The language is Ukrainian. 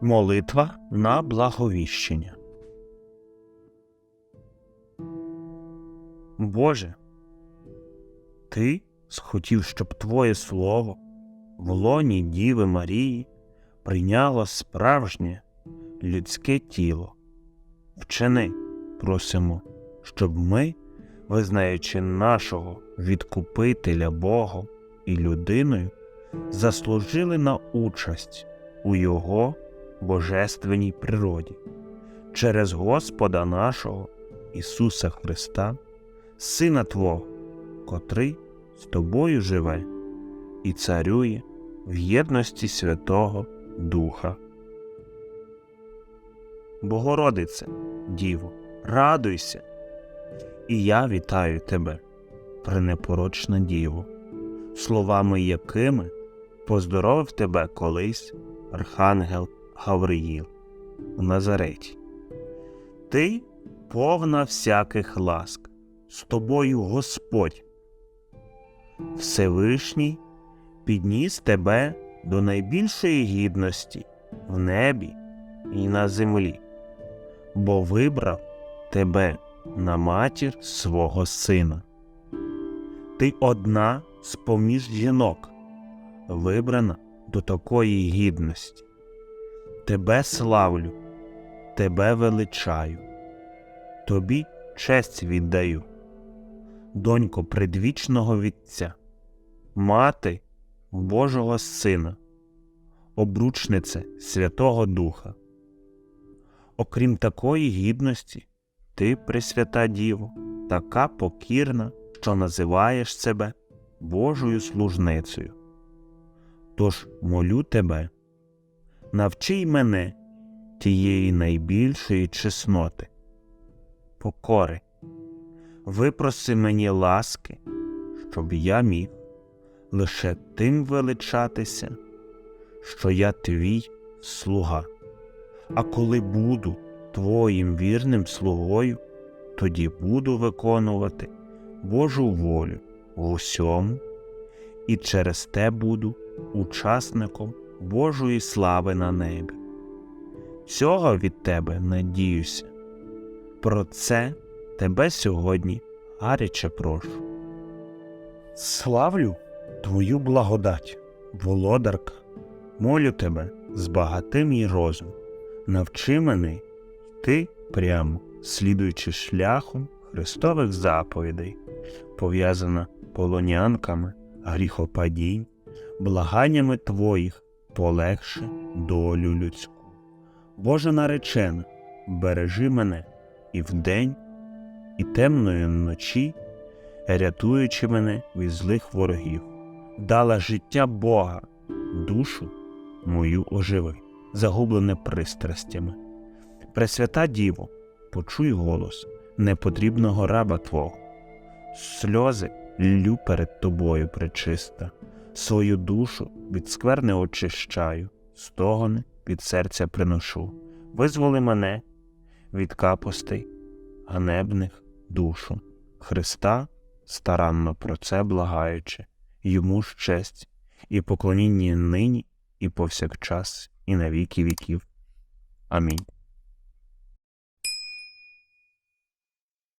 Молитва на благовіщення. Боже, Ти схотів, щоб Твоє Слово в лоні Діви Марії прийняло справжнє людське тіло. Вчини, просимо, щоб ми, визнаючи нашого відкупителя Богом і людиною, заслужили на участь у Його божественній природі через Господа нашого Ісуса Христа, Сина Твого, котрий з тобою живе і царює в єдності Святого Духа. Богородице, Діво, радуйся, і я вітаю тебе, пренепорочна Діво, словами якими поздоровив тебе колись Архангел Гавриїл Назареті. Ти повна всяких ласк, з тобою Господь. Всевишній підніс тебе до найбільшої гідності в небі і на землі, бо вибрав тебе на матір свого сина. Ти одна з поміж жінок, вибрана до такої гідності. Тебе славлю, тебе величаю, тобі честь віддаю, донько предвічного Вітця, мати Божого Сина, обручнице Святого Духа. Окрім такої гідності, ти, Пресвята Діво, така покірна, що називаєш себе Божою служницею. Тож молю тебе, навчи мене тієї найбільшої чесноти, покори, випроси мені ласки, щоб я міг лише тим величатися, що я твій слуга. А коли буду твоїм вірним слугою, тоді буду виконувати Божу волю в усьому, і через те буду учасником Божої слави на небі. Цього від тебе надіюся. Про це тебе сьогодні гаряче прошу. Славлю твою благодать, володарка, молю тебе з багатим її розум, навчи мене йти прямо, слідуючи шляхом Христових заповідей, пов'язана полонянками, гріхопадінь, благаннями твоїх полегши долю людську. Боже наречена, бережи мене і вдень, і темної ночі, рятуючи мене від злих ворогів, дала життя Бога, душу мою оживи, загублене пристрастями. Пресвята Діво, почуй голос непотрібного раба Твого, сльози ллю перед тобою пречиста, свою душу від скверни очищаю, стогони від серця приношу, визволи мене від капостей, ганебних душу, Христа, старанно про це благаючи, йому ж честь і поклоніння нині, і повсякчас, і на віки віків. Амінь.